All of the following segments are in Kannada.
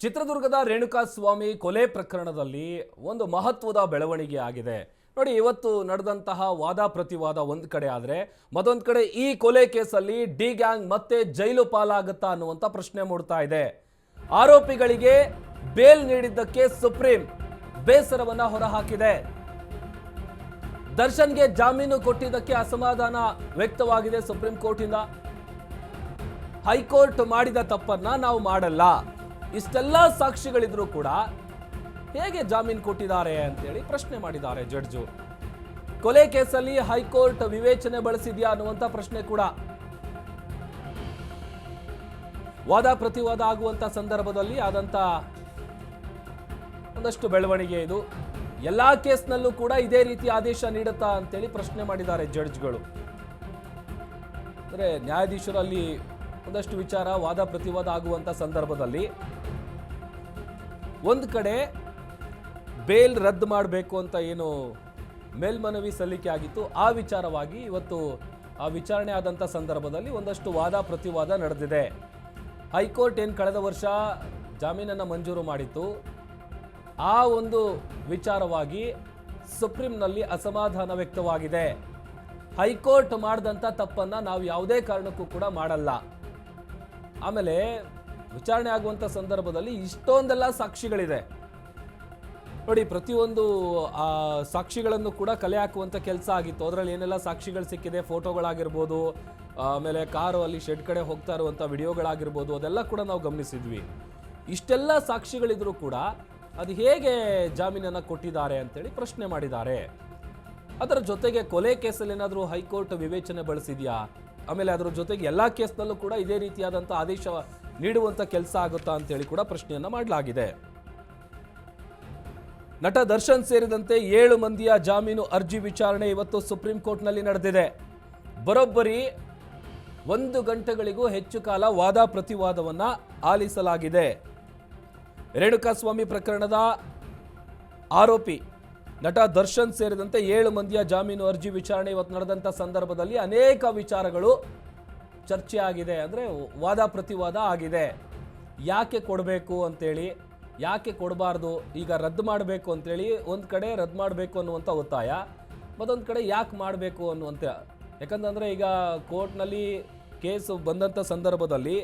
ಚಿತ್ರದುರ್ಗದ ರೇಣುಕಾಸ್ವಾಮಿ ಕೊಲೆ ಪ್ರಕರಣದಲ್ಲಿ ಒಂದು ಮಹತ್ವದ ಬೆಳವಣಿಗೆ ಆಗಿದೆ. ನೋಡಿ, ಇವತ್ತು ನಡೆದಂತಹ ವಾದ ಪ್ರತಿವಾದ ಒಂದು ಕಡೆ ಆದರೆ ಮತ್ತೊಂದು ಕಡೆ ಈ ಕೊಲೆ ಕೇಸಲ್ಲಿ ಡಿ ಗ್ಯಾಂಗ್ ಮತ್ತೆ ಜೈಲು ಪಾಲಾಗುತ್ತಾ ಅನ್ನುವಂಥ ಪ್ರಶ್ನೆ ಮೂಡ್ತಾ ಇದೆ. ಆರೋಪಿಗಳಿಗೆ ಬೇಲ್ ನೀಡಿದ್ದಕ್ಕೆ ಸುಪ್ರೀಂ ಬೇಸರವನ್ನ ಹೊರಹಾಕಿದೆ. ದರ್ಶನ್ಗೆ ಜಾಮೀನು ಕೊಟ್ಟಿದ್ದಕ್ಕೆ ಅಸಮಾಧಾನ ವ್ಯಕ್ತವಾಗಿದೆ ಸುಪ್ರೀಂ ಕೋರ್ಟಿಂದ. ಹೈಕೋರ್ಟ್ ಮಾಡಿದ ತಪ್ಪನ್ನ ನಾವು ಮಾಡಲ್ಲ. ಇಷ್ಟೆಲ್ಲ ಸಾಕ್ಷಿಗಳಿದ್ರು ಕೂಡ ಹೇಗೆ ಜಾಮೀನು ಕೊಟ್ಟಿದ್ದಾರೆ ಅಂತೇಳಿ ಪ್ರಶ್ನೆ ಮಾಡಿದ್ದಾರೆ ಜಡ್ಜು. ಕೊಲೆ ಕೇಸಲ್ಲಿ ಹೈಕೋರ್ಟ್ ವಿವೇಚನೆ ಬಳಸಿದ್ಯಾ ಅನ್ನುವಂಥ ಪ್ರಶ್ನೆ ಕೂಡ. ವಾದ ಪ್ರತಿವಾದ ಆಗುವಂತ ಸಂದರ್ಭದಲ್ಲಿ ಆದಂತ ಒಂದಷ್ಟು ಬೆಳವಣಿಗೆ ಇದು. ಎಲ್ಲಾ ಕೇಸ್ನಲ್ಲೂ ಕೂಡ ಇದೇ ರೀತಿ ಆದೇಶ ನೀಡುತ್ತಾ ಅಂತೇಳಿ ಪ್ರಶ್ನೆ ಮಾಡಿದ್ದಾರೆ ಜಡ್ಜ್ಗಳು. ಅಂದರೆ ನ್ಯಾಯಾಧೀಶರಲ್ಲಿ ಒಂದಷ್ಟು ವಿಚಾರ ವಾದ ಪ್ರತಿವಾದ ಆಗುವಂತ ಸಂದರ್ಭದಲ್ಲಿ ಒಂದು ಕಡೆ ಬೇಲ್ ರದ್ದು ಮಾಡಬೇಕು ಅಂತ ಏನು ಮೇಲ್ಮನವಿ ಸಲ್ಲಿಕೆ ಆಗಿತ್ತು, ಆ ವಿಚಾರವಾಗಿ ಇವತ್ತು ಆ ವಿಚಾರಣೆ ಆದಂಥ ಸಂದರ್ಭದಲ್ಲಿ ಒಂದಷ್ಟು ವಾದ ಪ್ರತಿವಾದ ನಡೆದಿದೆ. ಹೈಕೋರ್ಟ್ ಏನು ಕಳೆದ ವರ್ಷ ಜಾಮೀನನ್ನು ಮಂಜೂರು ಮಾಡಿತ್ತು. ಆ ಒಂದು ವಿಚಾರವಾಗಿ ಸುಪ್ರೀಂನಲ್ಲಿ ಅಸಮಾಧಾನ ವ್ಯಕ್ತವಾಗಿದೆ. ಹೈಕೋರ್ಟ್ ಮಾಡಿದಂಥ ತಪ್ಪನ್ನು ನಾವು ಯಾವುದೇ ಕಾರಣಕ್ಕೂ ಕೂಡ ಮಾಡಲ್ಲ. ಆಮೇಲೆ ವಿಚಾರಣೆ ಆಗುವಂಥ ಸಂದರ್ಭದಲ್ಲಿ ಇಷ್ಟೊಂದೆಲ್ಲ ಸಾಕ್ಷಿಗಳಿದೆ. ನೋಡಿ, ಪ್ರತಿಯೊಂದು, ಆ, ಸಾಕ್ಷಿಗಳನ್ನು ಕೂಡ ಕಲೆ ಹಾಕುವಂಥ ಕೆಲಸ ಆಗಿತ್ತು. ಅದರಲ್ಲಿ ಏನೆಲ್ಲ ಸಾಕ್ಷಿಗಳು ಸಿಕ್ಕಿದೆ? ಫೋಟೋಗಳಾಗಿರ್ಬೋದು, ಆಮೇಲೆ ಕಾರು ಅಲ್ಲಿ ಶೆಡ್ ಕಡೆ ಹೋಗ್ತಾ ಇರುವಂಥ ವಿಡಿಯೋಗಳಾಗಿರ್ಬೋದು, ಅದೆಲ್ಲ ಕೂಡ ನಾವು ಗಮನಿಸಿದ್ವಿ. ಇಷ್ಟೆಲ್ಲ ಸಾಕ್ಷಿಗಳಿದ್ರೂ ಕೂಡ ಅದು ಹೇಗೆ ಜಾಮೀನನ್ನು ಕೊಟ್ಟಿದ್ದಾರೆ ಅಂತೇಳಿ ಪ್ರಶ್ನೆ ಮಾಡಿದ್ದಾರೆ. ಅದರ ಜೊತೆಗೆ ಕೊಲೆ ಕೇಸಲ್ಲಿ ಏನಾದರೂ ಹೈಕೋರ್ಟ್ ವಿವೇಚನೆ ಬಳಸಿದ್ಯಾ? ಆಮೇಲೆ ಅದರ ಜೊತೆಗೆ ಎಲ್ಲ ಕೇಸ್ನಲ್ಲೂ ಕೂಡ ಇದೇ ರೀತಿಯಾದಂಥ ಆದೇಶ ನೀಡುವಂಥ ಕೆಲಸ ಆಗುತ್ತಾ ಅಂತೇಳಿ ಕೂಡ ಪ್ರಶ್ನೆಯನ್ನ ಮಾಡಲಾಗಿದೆ. ನಟ ದರ್ಶನ್ ಸೇರಿದಂತೆ ಏಳು ಮಂದಿಯ ಜಾಮೀನು ಅರ್ಜಿ ವಿಚಾರಣೆ ಇವತ್ತು ಸುಪ್ರೀಂ ಕೋರ್ಟ್ನಲ್ಲಿ ನಡೆದಿದೆ. ಬರೋಬ್ಬರಿ ಒಂದು ಗಂಟೆಗಳಿಗೂ ಹೆಚ್ಚು ಕಾಲ ವಾದ ಪ್ರತಿವಾದವನ್ನ ಆಲಿಸಲಾಗಿದೆ. ರೇಣುಕಾಸ್ವಾಮಿ ಪ್ರಕರಣದ ಆರೋಪಿ ನಟ ದರ್ಶನ್ ಸೇರಿದಂತೆ ಏಳು ಮಂದಿಯ ಜಾಮೀನು ಅರ್ಜಿ ವಿಚಾರಣೆ ಇವತ್ತು ನಡೆದಂಥ ಸಂದರ್ಭದಲ್ಲಿ ಅನೇಕ ವಿಚಾರಗಳು ಚರ್ಚೆ ಆಗಿದೆ, ಅಂದರೆ ವಾದ ಪ್ರತಿವಾದ ಆಗಿದೆ. ಯಾಕೆ ಕೊಡಬೇಕು ಅಂತೇಳಿ, ಯಾಕೆ ಕೊಡಬಾರ್ದು, ಈಗ ರದ್ದು ಮಾಡಬೇಕು ಅಂತೇಳಿ ಒಂದು ಕಡೆ ರದ್ದು ಮಾಡಬೇಕು ಅನ್ನುವಂಥ ಒತ್ತಾಯ, ಮತ್ತೊಂದು ಕಡೆ ಯಾಕೆ ಮಾಡಬೇಕು ಅನ್ನುವಂಥ ಯಾಕಂತಂದರೆ ಈಗ ಕೋರ್ಟ್ನಲ್ಲಿ ಕೇಸು ಬಂದಂಥ ಸಂದರ್ಭದಲ್ಲಿ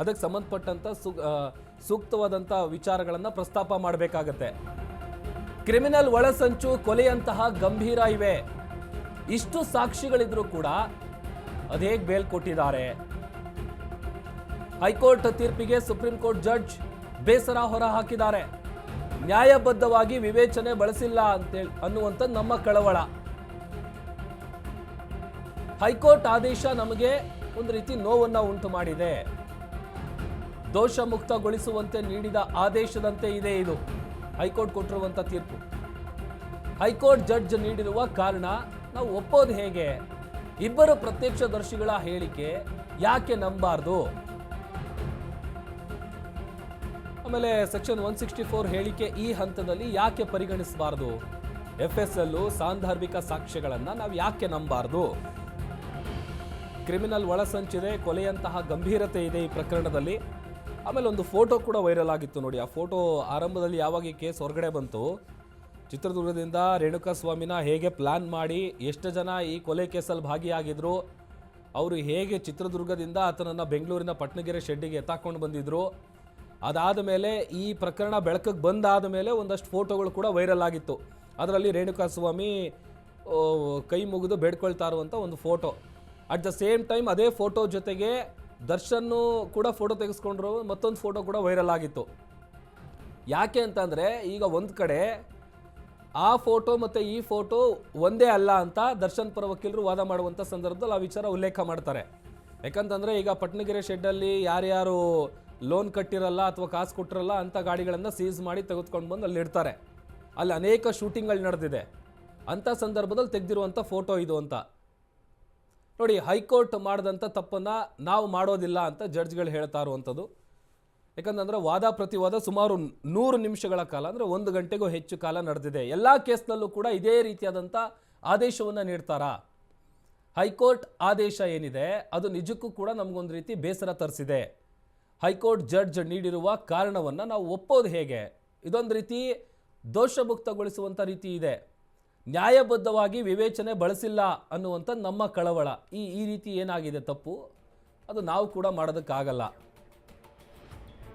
ಅದಕ್ಕೆ ಸಂಬಂಧಪಟ್ಟಂಥ ಸು ಸೂಕ್ತವಾದಂಥ ವಿಚಾರಗಳನ್ನು ಪ್ರಸ್ತಾಪ ಮಾಡಬೇಕಾಗತ್ತೆ. ಕ್ರಿಮಿನಲ್ ಒಳಸಂಚು ಕೊಲೆಯಂತಹ ಗಂಭೀರ ಇವೆ. ಇಷ್ಟು ಸಾಕ್ಷಿಗಳಿದ್ರೂ ಕೂಡ ಅದೇಗ್ ಬೇಲ್ ಕೊಟ್ಟಿದ್ದಾರೆ? ಹೈಕೋರ್ಟ್ ತೀರ್ಪಿಗೆ ಸುಪ್ರೀಂ ಕೋರ್ಟ್ ಜಡ್ಜ್ ಬೇಸರ ಹೊರ ಹಾಕಿದ್ದಾರೆ ನ್ಯಾಯಬದ್ಧವಾಗಿ ವಿವೇಚನೆ ಬಳಸಿಲ್ಲ ಅಂತೇಳಿ ಅನ್ನುವಂಥದ್ದು ನಮ್ಮ ಕಳವಳ. ಹೈಕೋರ್ಟ್ ಆದೇಶ ನಮಗೆ ಒಂದು ರೀತಿ ನೋವನ್ನು ಉಂಟು ಮಾಡಿದೆ. ದೋಷ ಮುಕ್ತಗೊಳಿಸುವಂತೆ ನೀಡಿದ ಆದೇಶದಂತೆ ಇದೆ ಇದು. ಹೈಕೋರ್ಟ್ ಕೊಟ್ಟಿರುವಂಥ ತೀರ್ಪು. ಹೈಕೋರ್ಟ್ ಜಡ್ಜ್ ನೀಡಿರುವ ಕಾರಣ ನಾವು ಒಪ್ಪೋದು ಹೇಗೆ? ಇಬ್ಬರು ಪ್ರತ್ಯಕ್ಷದರ್ಶಿಗಳ ಹೇಳಿಕೆ ಯಾಕೆ ನಂಬಾರ್ದು? ಆಮೇಲೆ ಸೆಕ್ಷನ್ ಒನ್ ಸಿಕ್ಸ್ಟಿ ಫೋರ್ ಹೇಳಿಕೆ ಈ ಹಂತದಲ್ಲಿ ಯಾಕೆ ಪರಿಗಣಿಸಬಾರ್ದು? ಎಫ್ ಎಸ್ ಎಲ್ಲು ಸಾಂದರ್ಭಿಕ ಸಾಕ್ಷ್ಯಗಳನ್ನು ನಾವು ಯಾಕೆ ನಂಬಾರ್ದು? ಕ್ರಿಮಿನಲ್ ಒಳಸಂಚಿದೆ ಕೊಲೆಯಂತಹ ಗಂಭೀರತೆ ಇದೆ ಈ ಪ್ರಕರಣದಲ್ಲಿ. ಆಮೇಲೆ ಒಂದು ಫೋಟೋ ಕೂಡ ವೈರಲ್ ಆಗಿತ್ತು ನೋಡಿ, ಆ ಫೋಟೋ ಆರಂಭದಲ್ಲಿ ಯಾವಾಗ ಕೇಸ್ ಹೊರಗಡೆ ಬಂತು? ಚಿತ್ರದುರ್ಗದಿಂದ ರೇಣುಕಾ ಸ್ವಾಮಿನ ಹೇಗೆ ಪ್ಲಾನ್ ಮಾಡಿ ಎಷ್ಟು ಜನ ಈ ಕೊಲೆ ಕೇಸಲ್ಲಿ ಭಾಗಿಯಾಗಿದ್ರು, ಅವರು ಹೇಗೆ ಚಿತ್ರದುರ್ಗದಿಂದ ಆತನನ್ನು ಬೆಂಗಳೂರಿನ ಪಟ್ನಗೆರೆ ಶೆಡ್ಡಿಗೆ ಎತ್ತಾಕೊಂಡು ಬಂದಿದ್ರು, ಅದಾದ ಮೇಲೆ ಈ ಪ್ರಕರಣ ಬೆಳಕಿಗೆ ಬಂದಾದ ಮೇಲೆ ಒಂದಷ್ಟು ಫೋಟೋಗಳು ಕೂಡ ವೈರಲ್ ಆಗಿತ್ತು. ಅದರಲ್ಲಿ ರೇಣುಕಾ ಸ್ವಾಮಿ ಕೈ ಮುಗಿದು ಬೇಡ್ಕೊಳ್ತಾ ಇರುವಂಥ ಒಂದು photo. At the same time ಅದೇ ಫೋಟೋ ಜೊತೆಗೆ ದರ್ಶನ್ನು ಕೂಡ ಫೋಟೋ ತೆಗೆಸ್ಕೊಂಡ್ರು, ಮತ್ತೊಂದು ಫೋಟೋ ಕೂಡ ವೈರಲ್ ಆಗಿತ್ತು. ಯಾಕೆ ಅಂತಂದರೆ ಈಗ ಒಂದು ಕಡೆ ಆ ಫೋಟೋ ಮತ್ತು ಈ ಫೋಟೋ ಒಂದೇ ಅಲ್ಲ ಅಂತ ದರ್ಶನ್ ಪರ ವಕೀಲರು ವಾದ ಮಾಡುವಂಥ ಸಂದರ್ಭದಲ್ಲಿ ಆ ವಿಚಾರ ಉಲ್ಲೇಖ ಮಾಡ್ತಾರೆ. ಯಾಕಂತಂದರೆ ಈಗ ಪಟ್ನಗೆರೆ ಶೆಡ್ಡಲ್ಲಿ ಯಾರ್ಯಾರು ಲೋನ್ ಕಟ್ಟಿರಲ್ಲ ಅಥವಾ ಕಾಸು ಕೊಟ್ಟಿರಲ್ಲ ಅಂಥ ಗಾಡಿಗಳನ್ನು ಸೀಸ್ ಮಾಡಿ ತೆಗೆದುಕೊಂಡು ಬಂದು ಅಲ್ಲಿ ಇಡ್ತಾರೆ. ಅಲ್ಲಿ ಅನೇಕ ಶೂಟಿಂಗ್ಗಳು ನಡೆದಿದೆ. ಅಂಥ ಸಂದರ್ಭದಲ್ಲಿ ತೆಗೆದಿರುವಂಥ ಫೋಟೋ ಇದು ಅಂತ. ನೋಡಿ, ಹೈಕೋರ್ಟ್ ಮಾಡಿದಂಥ ತಪ್ಪನ್ನು ನಾವು ಮಾಡೋದಿಲ್ಲ ಅಂತ ಜಡ್ಜ್ಗಳು ಹೇಳ್ತಾ ಇರುವಂಥದ್ದು ಯಾಕಂತಂದ್ರೆ ವಾದ ಪ್ರತಿವಾದ ಸುಮಾರು ನೂರು ನಿಮಿಷಗಳ ಕಾಲ, ಅಂದರೆ ಒಂದು ಗಂಟೆಗೂ ಹೆಚ್ಚು ಕಾಲ ನಡೆದಿದೆ. ಎಲ್ಲ ಕೇಸ್ನಲ್ಲೂ ಕೂಡ ಇದೇ ರೀತಿಯಾದಂಥ ಆದೇಶವನ್ನು ನೀಡ್ತಾರಾ? ಹೈಕೋರ್ಟ್ ಆದೇಶ ಏನಿದೆ, ಅದು ನಿಜಕ್ಕೂ ಕೂಡ ನಮಗೊಂದು ರೀತಿ ಬೇಸರ ತರಿಸಿದೆ. ಹೈಕೋರ್ಟ್ ಜಡ್ಜ್ ನೀಡಿರುವ ಕಾರಣವನ್ನು ನಾವು ಒಪ್ಪೋದು ಹೇಗೆ? ಇದೊಂದು ರೀತಿ ದೋಷಮುಕ್ತಗೊಳಿಸುವಂಥ ರೀತಿ ಇದೆ. ನ್ಯಾಯಬದ್ಧವಾಗಿ ವಿವೇಚನೆ ಬಳಸಿಲ್ಲ ಅನ್ನುವಂಥ ನಮ್ಮ ಕಳವಳ. ಈ ಈ ರೀತಿ ಏನಾಗಿದೆ ತಪ್ಪು? ಅದು ನಾವು ಕೂಡ ಮಾಡೋದಕ್ಕಾಗಲ್ಲ.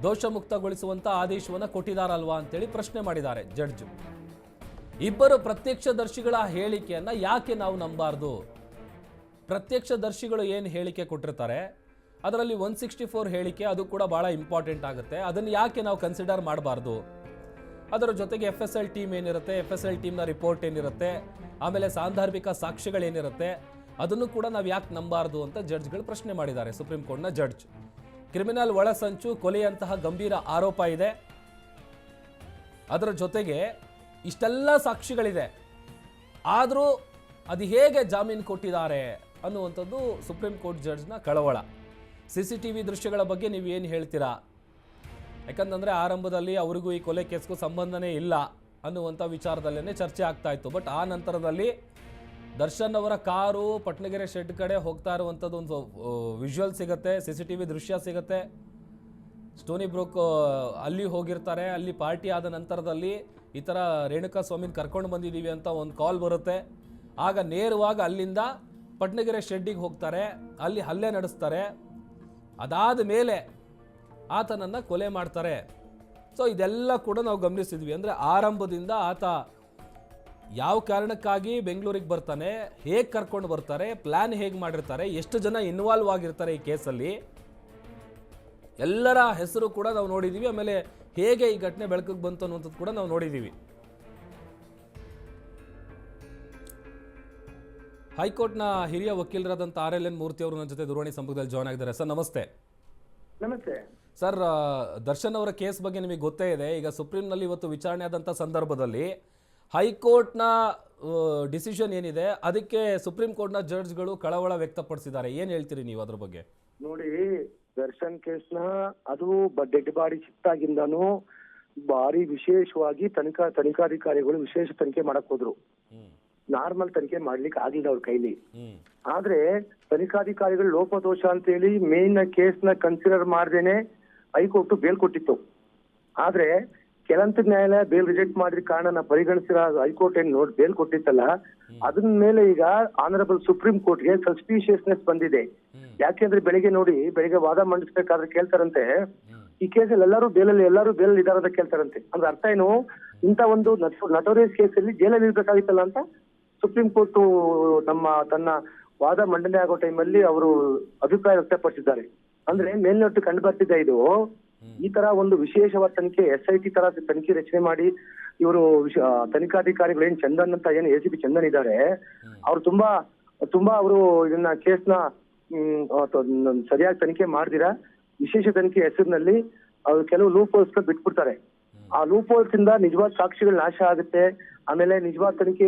ದೋಷಮುಕ್ತಗೊಳಿಸುವಂಥ ಆದೇಶವನ್ನು ಕೊಟ್ಟಿದ್ದಾರಲ್ವಾ ಅಂತೇಳಿ ಪ್ರಶ್ನೆ ಮಾಡಿದ್ದಾರೆ ಜಡ್ಜ್. ಇಬ್ಬರು ಪ್ರತ್ಯಕ್ಷದರ್ಶಿಗಳ ಹೇಳಿಕೆಯನ್ನು ಯಾಕೆ ನಾವು ನಂಬಾರ್ದು? ಪ್ರತ್ಯಕ್ಷದರ್ಶಿಗಳು ಏನು ಹೇಳಿಕೆ ಕೊಟ್ಟಿರ್ತಾರೆ? ಅದರಲ್ಲಿ ಒನ್ ಸಿಕ್ಸ್ಟಿ ಫೋರ್ ಹೇಳಿಕೆ ಅದು ಕೂಡ ಭಾಳ ಇಂಪಾರ್ಟೆಂಟ್ ಆಗುತ್ತೆ. ಅದನ್ನು ಯಾಕೆ ನಾವು ಕನ್ಸಿಡರ್ ಮಾಡಬಾರ್ದು? ಅದರ ಜೊತೆಗೆ ಎಫ್ ಎಸ್ ಎಲ್ ಟೀಮ್ ಏನಿರುತ್ತೆ? ಎಫ್ ಎಸ್ ಎಲ್ ಟೀಮ್ನ ರಿಪೋರ್ಟ್ ಏನಿರುತ್ತೆ? ಆಮೇಲೆ ಸಾಂದರ್ಭಿಕ ಸಾಕ್ಷ್ಯಗಳೇನಿರುತ್ತೆ? ಅದನ್ನು ಕೂಡ ನಾವು ಯಾಕೆ ನಂಬಾರ್ದು ಅಂತ ಜಡ್ಜ್ಗಳು ಪ್ರಶ್ನೆ ಮಾಡಿದ್ದಾರೆ ಸುಪ್ರೀಂ ಕೋರ್ಟ್ನ ಜಡ್ಜ್. ಕ್ರಿಮಿನಲ್ ಒಳಸಂಚು ಕೊಲೆಯಂತಹ ಗಂಭೀರ ಆರೋಪ ಇದೆ. ಅದರ ಜೊತೆಗೆ ಇಷ್ಟೆಲ್ಲ ಸಾಕ್ಷಿಗಳಿದೆ. ಆದರೂ ಅದು ಹೇಗೆ ಜಾಮೀನು ಕೊಟ್ಟಿದ್ದಾರೆ ಅನ್ನುವಂಥದ್ದು ಸುಪ್ರೀಂ ಕೋರ್ಟ್ ಜಡ್ಜ್ನ ಕಳವಳ. ಸಿ ಸಿ ಟಿ ವಿ ದೃಶ್ಯಗಳ ಬಗ್ಗೆ ನೀವು ಏನು ಹೇಳ್ತೀರಾ? ಯಾಕಂತಂದರೆ ಆರಂಭದಲ್ಲಿ ಅವರಿಗೂ ಈ ಕೊಲೆ ಕೇಸ್ಗೂ ಸಂಬಂಧನೇ ಇಲ್ಲ ಅನ್ನುವಂಥ ವಿಚಾರದಲ್ಲೇ ಚರ್ಚೆ ಆಗ್ತಾ ಇತ್ತು. ಬಟ್ ಆ ನಂತರದಲ್ಲಿ ದರ್ಶನ್ ಅವರ ಕಾರು ಪಟ್ನಗೆರೆ ಶೆಡ್ ಕಡೆ ಹೋಗ್ತಾ ಇರುವಂಥದ್ದು ಒಂದು ವಿಜುವಲ್ ಸಿಗುತ್ತೆ ಸಿ ಸಿ ಟಿ ವಿ ದೃಶ್ಯ ಸಿಗುತ್ತೆ. ಸ್ಟೋನಿ ಬ್ರೋಕ್ ಅಲ್ಲಿ ಹೋಗಿರ್ತಾರೆ, ಅಲ್ಲಿ ಪಾರ್ಟಿ ಆದ ನಂತರದಲ್ಲಿ ಈ ಥರ ರೇಣುಕಾ ಸ್ವಾಮಿನ ಕರ್ಕೊಂಡು ಬಂದಿದ್ದೀವಿ ಅಂತ ಒಂದು ಕಾಲ್ ಬರುತ್ತೆ. ಆಗ ನೇರವಾಗಿ ಅಲ್ಲಿಂದ ಪಟ್ನಗೆರೆ ಶೆಡ್ಡಿಗೆ ಹೋಗ್ತಾರೆ, ಅಲ್ಲಿ ಹಲ್ಲೆ ನಡೆಸ್ತಾರೆ. ಅದಾದ ಮೇಲೆ ಆತನನ್ನು ಕೊಲೆ ಮಾಡ್ತಾರೆ. ಸೊ ಇದೆಲ್ಲ ಕೂಡ ನಾವು ಗಮನಿಸಿದ್ವಿ. ಅಂದರೆ ಆರಂಭದಿಂದ ಆತ ಯಾವ ಕಾರಣಕ್ಕಾಗಿ ಬೆಂಗಳೂರಿಗೆ ಬರ್ತಾನೆ ಹೇಗೆ ಕರ್ಕೊಂಡು ಬರ್ತಾರೆ ಪ್ಲ್ಯಾನ್ ಹೇಗೆ ಮಾಡಿರ್ತಾರೆ ಎಷ್ಟು ಜನ ಇನ್ವಾಲ್ವ್ ಆಗಿರ್ತಾರೆ ಈ ಕೇಸಲ್ಲಿ ಎಲ್ಲರ ಹೆಸರು ಕೂಡ ನಾವು ನೋಡಿದ್ದೀವಿ ಆಮೇಲೆ ಹೇಗೆ ಈ ಘಟನೆ ಬೆಳಕಿಗೆ ಬಂತು ಅನ್ನುವಂಥದ್ದು ಕೂಡ ನಾವು ನೋಡಿದ್ದೀವಿ ಹೈಕೋರ್ಟ್ನ ಹಿರಿಯ ವಕೀಲರಾದಂಥ ಆರ್ ಎಲ್ ಎನ್ ಮೂರ್ತಿ ಅವರು ನನ್ನ ಜೊತೆ ದೂರವಾಣಿ ಸಂಪರ್ಕದಲ್ಲಿ ಜಾಯ್ನ್ ಆಗಿದ್ದಾರೆ. ಸರ್ ನಮಸ್ತೆ. ನಮಸ್ತೆ. ಸರ್ ದರ್ಶನ್ ಅವರ ಕೇಸ್ ಬಗ್ಗೆ ನಿಮಗೆ ಗೊತ್ತೇ ಇದೆ. ಈಗ ಸುಪ್ರೀಂನಲ್ಲಿ ಇವತ್ತು ವಿಚಾರಣೆ ಆದಂಥ ಸಂದರ್ಭದಲ್ಲಿ ಹೈಕೋರ್ಟ್ನ ಡಿಸಿಷನ್ ಏನಿದೆ ಅದಕ್ಕೆ ಸುಪ್ರೀಂ ಕೋರ್ಟ್ನ ಜಡ್ಜ್ಗಳು ಕಳವಳ ವ್ಯಕ್ತಪಡಿಸಿದ್ದಾರೆ. ಏನು ಹೇಳ್ತೀರಿ ನೀವು ಅದ್ರ ಬಗ್ಗೆ? ನೋಡಿ ದರ್ಶನ್ ಕೇಸ್ನ ಅದು ಡೆಡ್ ಬಾಡಿ ಸಿಕ್ತಾಗಿಂದನು ಭಾರಿ ವಿಶೇಷವಾಗಿ ತನಿಖಾ ತನಿಖಾಧಿಕಾರಿಗಳು ವಿಶೇಷ ತನಿಖೆ ಮಾಡಕ್ ಹೋದ್ರು. ನಾರ್ಮಲ್ ತನಿಖೆ ಮಾಡ್ಲಿಕ್ಕೆ ಆಗಿಲ್ಲ ಅವ್ರ ಕೈಲಿ. ಆದ್ರೆ ತನಿಖಾಧಿಕಾರಿಗಳು ಲೋಪದೋಷ ಅಂತ ಹೇಳಿ ಮೇನ್ ಕೇಸ್ನ ಕನ್ಸಿಡರ್ ಮಾಡ್ದೇನೆ ಹೈಕೋರ್ಟ್ ಬೇಲ್ ಕೊಟ್ಟಿತ್ತು. ಆದ್ರೆ ಕೆಲಂತ ನ್ಯಾಯಾಲಯ ಬೇಲ್ ರಿಜೆಕ್ಟ್ ಮಾಡಿದ ಕಾರಣನ ಪರಿಗಣಿಸಿರೋ ಹೈಕೋರ್ಟ್ ಏನ್ ನೋಡ್ ಬೇಲ್ ಕೊಟ್ಟಿತ್ತಲ್ಲ ಅದನ್ ಮೇಲೆ ಈಗ ಆನರಬಲ್ ಸುಪ್ರೀಂ ಕೋರ್ಟ್ಗೆ ಸಸ್ಪಿಷಿಯಸ್ನೆಸ್ ಬಂದಿದೆ. ಯಾಕೆಂದ್ರೆ ಬೆಳಿಗ್ಗೆ ನೋಡಿ ಬೆಳಿಗ್ಗೆ ವಾದ ಮಂಡಿಸ್ಬೇಕಾದ್ರೆ ಕೇಳ್ತಾರಂತೆ. ಈ ಕೇಸಲ್ಲಿ ಎಲ್ಲರೂ ಬೇಲಲ್ಲಿ ಎಲ್ಲರೂ ಬೇಲಲ್ಲಿ ಇದಾರೆ ಅಂತ ಕೇಳ್ತಾರಂತೆ. ಅಂದ್ರೆ ಅರ್ಥ ಏನು? ಇಂತ ಒಂದು ನಟೋರಿಯಸ್ ಕೇಸಲ್ಲಿ ಜೈಲಲ್ಲಿ ಇರ್ಬೇಕಾಗಿತ್ತಲ್ಲ ಅಂತ ಸುಪ್ರೀಂ ಕೋರ್ಟ್ ನಮ್ಮ ತನ್ನ ವಾದ ಮಂಡನೆ ಆಗೋ ಟೈಮಲ್ಲಿ ಅವರು ಅಭಿಪ್ರಾಯ ವ್ಯಕ್ತಪಡಿಸಿದ್ದಾರೆ. ಅಂದ್ರೆ ಮೇಲ್ನೋಟು ಕಂಡು ಬರ್ತಿದೆ ಇದು. ಈ ತರ ಒಂದು ವಿಶೇಷವಾದ ತನಿಖೆ ಎಸ್ ಐ ಟಿ ತರ ತನಿಖೆ ರಚನೆ ಮಾಡಿ ಇವರು ತನಿಖಾಧಿಕಾರಿಗಳು ಏನ್ ಚಂದನ್ ಅಂತ ಏನ್ ಎ ಸಿ ಪಿ ಚಂದನ್ ಇದ್ದಾರೆ ಅವ್ರು ತುಂಬಾ ತುಂಬಾ ಅವರು ಇದನ್ನ ಕೇಸ್ನ ಸರಿಯಾಗಿ ತನಿಖೆ ಮಾಡ್ದಿರಾ. ವಿಶೇಷ ತನಿಖೆ ಹೆಸರಿನಲ್ಲಿ ಅವ್ರು ಕೆಲವು ಲೂಪ್ ಹೋಲ್ಸ್ ಬಿಟ್ಬಿಡ್ತಾರೆ. ಆ ಲೂಪ್ ಹೋಲ್ಸ್ ಇಂದ ನಿಜವಾದ ಸಾಕ್ಷಿಗಳು ನಾಶ ಆಗುತ್ತೆ. ಆಮೇಲೆ ನಿಜವಾದ ತನಿಖೆ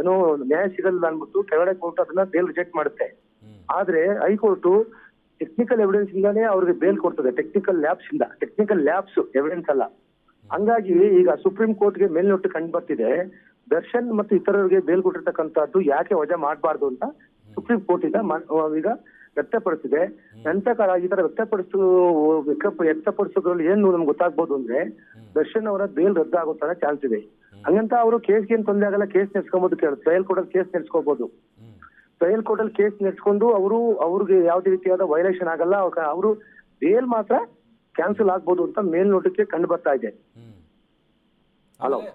ಏನೋ ನ್ಯಾಯ ಸಿಗಲ್ಲ ಅನ್ಬಿಟ್ಟು ಕೆಳಗಡೆ ಕೋರ್ಟ್ ಅದನ್ನ ಬೇಲ್ ರಿಜೆಕ್ಟ್ ಮಾಡುತ್ತೆ. ಆದ್ರೆ ಹೈಕೋರ್ಟ್ ಟೆಕ್ನಿಕಲ್ ಎವಿಡೆನ್ಸ್ ಇಂದಾನೇ ಅವ್ರಿಗೆ ಬೇಲ್ ಕೊಡ್ತದೆ. ಟೆಕ್ನಿಕಲ್ ಲ್ಯಾಬ್ಸ್ ಇಂದ. ಟೆಕ್ನಿಕಲ್ ಲ್ಯಾಬ್ಸ್ ಎವಿಡೆನ್ಸ್ ಅಲ್ಲ. ಹಂಗಾಗಿ ಈಗ ಸುಪ್ರೀಂ ಕೋರ್ಟ್ಗೆ ಮೇಲ್ನೋಟು ಕಂಡು ಬರ್ತಿದೆ. ದರ್ಶನ್ ಮತ್ತು ಇತರರಿಗೆ ಬೇಲ್ ಕೊಟ್ಟಿರ್ತಕ್ಕಂಥದ್ದು ಯಾಕೆ ವಜಾ ಮಾಡಬಾರ್ದು ಅಂತ ಸುಪ್ರೀಂ ಕೋರ್ಟ್ ಇಂದ ಈಗ ವ್ಯಕ್ತಪಡಿಸಿದೆ. ನಂತರ ಈ ತರ ವ್ಯಕ್ತಪಡಿಸು ವ್ಯಕ್ತ- ವ್ಯಕ್ತಪಡಿಸೋದ್ರಲ್ಲಿ ಏನು ನಮ್ಗೆ ಗೊತ್ತಾಗ್ಬೋದು ಅಂದ್ರೆ ದರ್ಶನ್ ಅವರ ಬೇಲ್ ರದ್ದಾಗೋ ತರ ಚಾನ್ಸ್ ಇದೆ ಹಂಗಂತ ಅವರು ಕೇಸ್ಗೆ ಏನ್ ತೊಂದರೆ ಆಗಲ್ಲ ಕೇಸ್ ನೆಡ್ಸ್ಕೊಬೋದು ಟ್ರಯಲ್ ಕೊಡೋದು ಕೇಸ್ ನೆಡ್ಸ್ಕೋಬಹುದು ಹ್ಮ್. ಕೋರ್ಟ್ ಅಲ್ಲಿ ಕೇಸ್ ನೆಟ್ಕೊಂಡು ಅವರು ಅವ್ರಿಗೆ ಯಾವುದೇ ರೀತಿಯಾದ ವೈಲೇಷನ್ ಆಗಲ್ಲ ಅವರು ಬೇಲ್ ಮಾತ್ರ ಕ್ಯಾನ್ಸಲ್ ಆಗ್ಬೋದು ಅಂತ ಮೇಲ್ನೋಟಕ್ಕೆ ಕಂಡು ಬರ್ತಾ ಇದೆ.